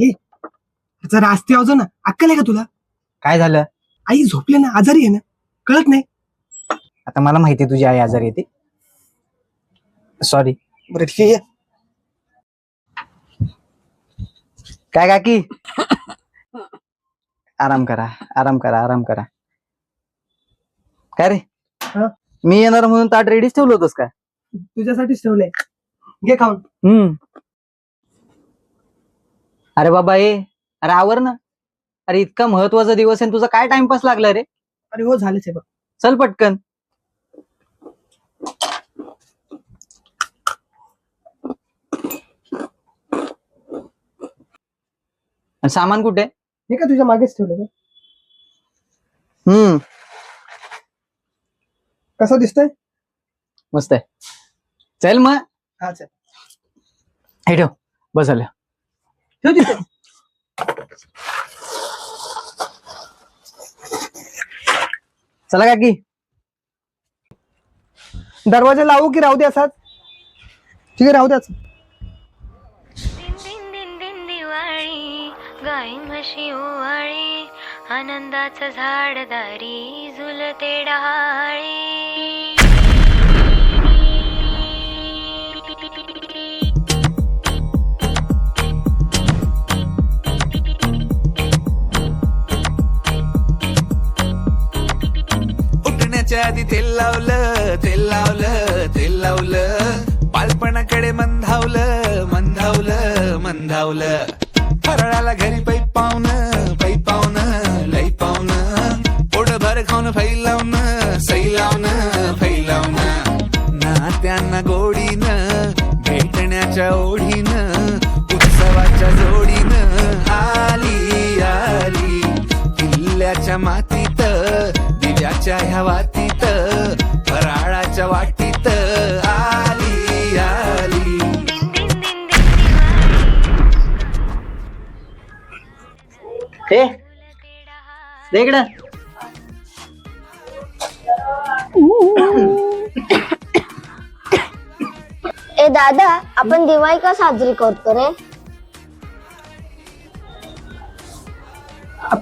हे जरा आस्ते आवाज ना अक्कल आहे का तुला? काय झालं? आई झोपले ना आजारी आहे ना कळत नाही. आता मला माहिती तुझी आई आजारी येते सॉरी बरं ठीक आहे ये. काय काकी? आराम करा आराम करा आराम करा. काय रे? हा? मी येणार म्हणून ताट रेडीच ठेवलं होतस का? तुझ्यासाठीच ठेवलंय. घे खाऊन. हम्म. अरे बाबा ए अरे आवर ना. अरे इतका महत्त्वाचा दिवस आहे आणि तुझा काय टाइमपास लागला रे? अरे हो झालेच आहे बघ. चल पटकन. आणि सामान कुठे? हे का तुझ्या मागेच ठेवलं हम्म. कसं दिसतंय? मस्त आहे. चल मग. हा चल. हे ठेव. बस झालं. ठेव तिथे. चला काकी. दरवाजा लावू की राहू दे असाच? ठीक आहे राहू द्याच दिन दिन दिन दिन दिवाळी गाई म्हशी ओवाळी आनंदाचं झाड दारी झुलते डहाळे. उठण्याच्या आधी तेल लावलं तेल लावलं तेल लावलं. बालपणाकडे मंधावलं मंधावलं मंधावलं फराळाला घरी पै पाहुणं पै पाहुणं पोट भर खाऊन फैलावणं सैलावणं फैलावणं नात्यांना गोडीनं भेटण्याच्या ओढीनं उत्सवाच्या जोडीनं आली आली. किल्ल्याच्या मातीत दिव्याच्या ह्या वातीत फराळाच्या वाटीत आली आली. हे इकडं. दादा आपण दिवाळी का साजरी करतो रे?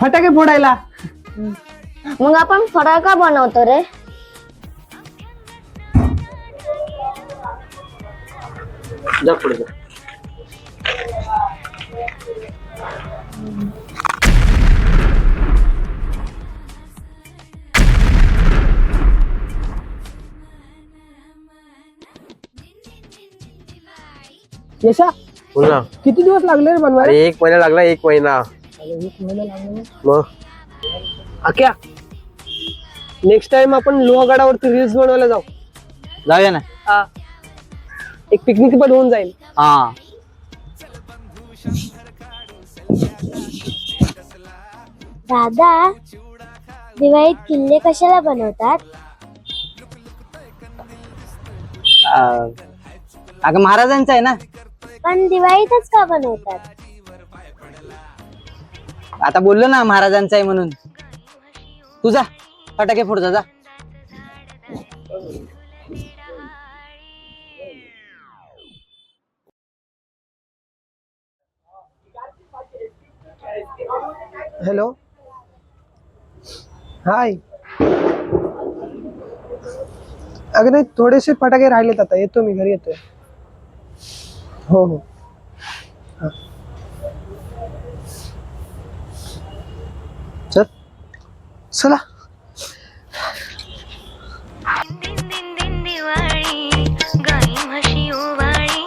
फटाके फोडायला. मग आपण फराळ का बनवतो रे? जा पुढे जा. यशा बोल. ना किती दिवस लागले रे बनवायला? अरे एक महिना लागला एक महिना. एक महिना लागला ना. मग? आक्या नेक्स्ट टाइम आपण लोहगडावरती रील्स बनवायला जाऊ. जाऊया ना. हा. एक पिकनिक पण होऊन जाईल. हा. दादा दिवाळीत किल्ले कशाला बनवतात? अं, अगं महाराजांचं आहे ना. पण दिवाळीतच का बनवतात आता बोललो ना महाराजांचं आहे म्हणून तुझा फटाके फोड जा जा. हॅलो. हाय. अगं नाही थोडेसे फटाके राहिलेत आता. येतो मी घरी येतोय. हो हो चल चला दिन दिन दिन दिवाळी गाई म्हशी ओवाळी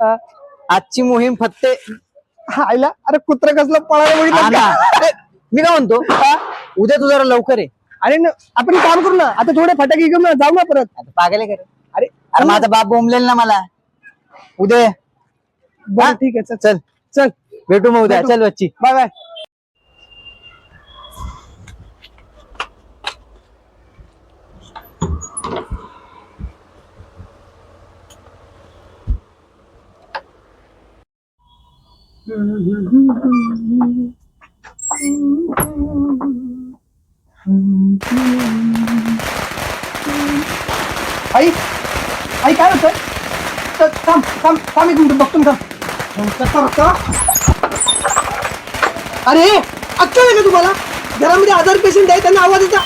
आजची मोहीम फत्ते आईला अरे कुत्र कसलं पळायला बघितलं. का? मी काय म्हणतो उद्या तू जरा लवकर आहे अरे न- आपण काम करू ना आता थोडे फटाके घेऊन ना जाऊ ना परत आता पागल आहे का रे? अरे अरे माझा बाप बोंबलेल ना मला उद्या ये. बरं? ठीक आहे चल चल चल भेटू मग उद्या भेटू. चल बच्ची बाय बाय आई आई काय होतं त- थांब थांब थांब एक मिनिट बघतो कसा बघता अरे अच्छा आहे का तुम्हाला? घरामध्ये आजार पेशंट आहे त्यांना आवाज येता